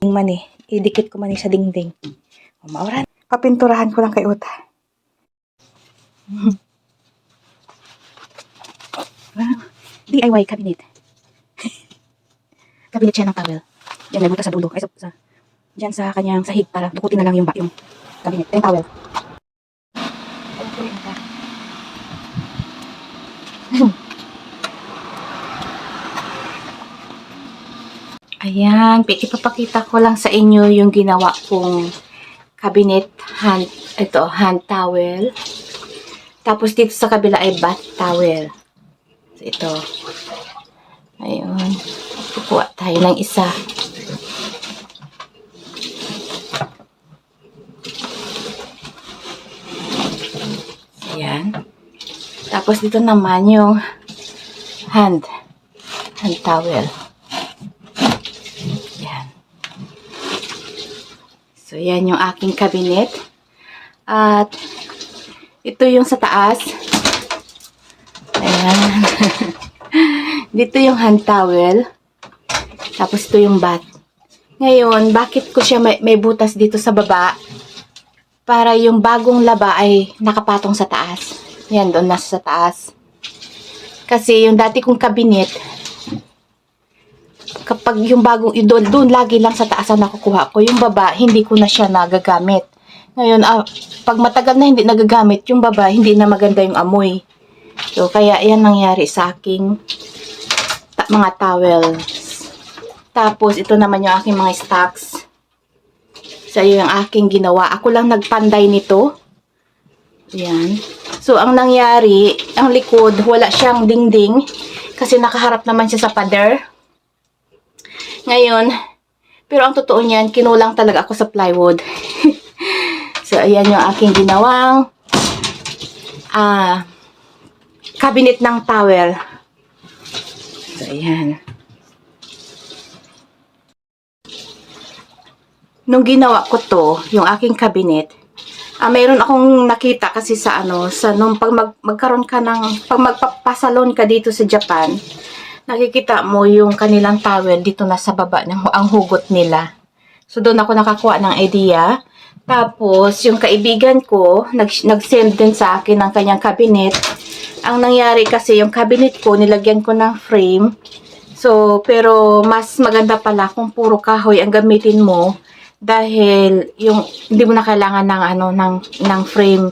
Man eh, idikit ko man eh sa dingding. O, Mauran. Papinturahan ko lang kay Uta. DIY cabinet. cabinet siya ng towel. Diyan may butas sa dulo. Ay, sa, sa, diyan sa kanyang sahig para dukutin na lang yung, ba- yung cabinet. Yung towel. Ayan po yung Uta. Ayan, ipapakita ko lang sa inyo yung ginawa kong cabinet hand, ito, hand towel. Tapos dito sa kabila ay bath towel. Ito. Ayun. Kukuha tayo ng isa. Ayan. Tapos dito naman yung hand. Hand towel. Yan. So, yan yung aking cabinet. At, ito yung sa taas. Ayan. Dito yung hand towel. Tapos, ito yung bat. Ngayon, bakit ko siya may, may butas dito sa baba? Para yung bagong laba ay nakapatong sa taas. Yan, doon nasa sa taas. Kasi yung dati kong cabinet, kapag yung bagong, yung doon, lagi lang sa taas ang nakukuha ko. Yung baba, hindi ko na siya nagagamit. Ngayon, ah, pag matagal na hindi nagagamit, yung baba, hindi na maganda yung amoy. So, kaya yan nangyari sa aking ta- mga towels. Tapos, ito naman yung aking mga stocks. So, yun yung aking ginawa. Ako lang nagpanday nito. Yan. So, ang nangyari, ang likod, wala siyang dingding. Kasi nakaharap naman siya sa pader. Ngayon, pero ang totoo niyan, kinulang talaga ako sa plywood. so, ayan yung aking ginawang ah cabinet ng towel. So, ayan. Nung ginawa ko to, yung aking cabinet, ah, mayroon akong nakita kasi sa ano, sa nung pag mag, magkaroon ka ng, pag magpapasalon ka dito sa Japan, nakikita mo yung kanilang towel dito na sa baba ng ang hugot nila. So doon ako nakakuha ng idea. Tapos yung kaibigan ko nag nag-send din sa akin ng kanyang cabinet. Ang nangyari kasi yung cabinet ko nilagyan ko ng frame. So pero mas maganda pala kung puro kahoy ang gamitin mo dahil yung hindi mo na kailangan ng ano ng ng frame.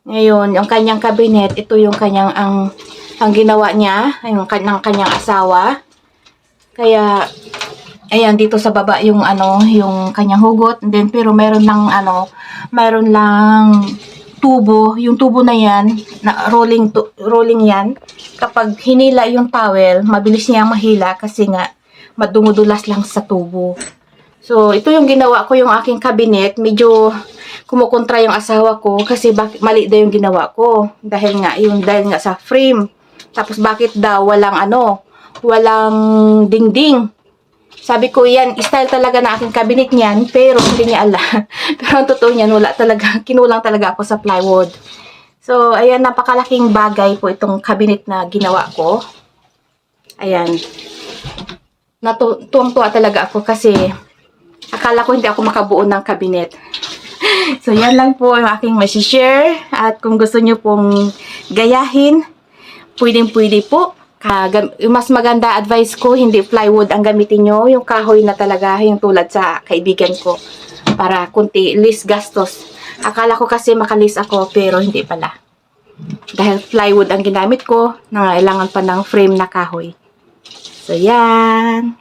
Ngayon, yung kanyang cabinet, ito yung kanyang ang ang ginawa niya, yung kanyang kanyang asawa. Kaya ayan dito sa baba yung ano, yung kanyang hugot. Then pero meron lang ano, meron lang tubo. Yung tubo na yan, na rolling rolling yan. Kapag hinila yung towel, mabilis niyang mahila kasi nga madumudulas lang sa tubo. So, ito yung ginawa ko yung aking cabinet. Medyo kumukontra yung asawa ko kasi mali daw yung ginawa ko. Dahil nga, yung dahil nga sa frame. Tapos bakit daw walang ano, walang dingding. Sabi ko yan, style talaga na aking cabinet niyan, pero hindi niya alam. pero ang totoo niyan, wala talaga, kinulang talaga ako sa plywood. So, ayan, napakalaking bagay po itong cabinet na ginawa ko. Ayan. Natuwang-tuwa talaga ako kasi akala ko hindi ako makabuo ng cabinet. So, yan lang po ang aking share At kung gusto nyo pong gayahin, pwedeng-pwede po. Yung mas maganda advice ko, hindi plywood ang gamitin nyo. Yung kahoy na talaga, yung tulad sa kaibigan ko. Para kunti, less gastos. Akala ko kasi makalis ako, pero hindi pala. Dahil plywood ang ginamit ko, nangailangan pa ng frame na kahoy. So, yan.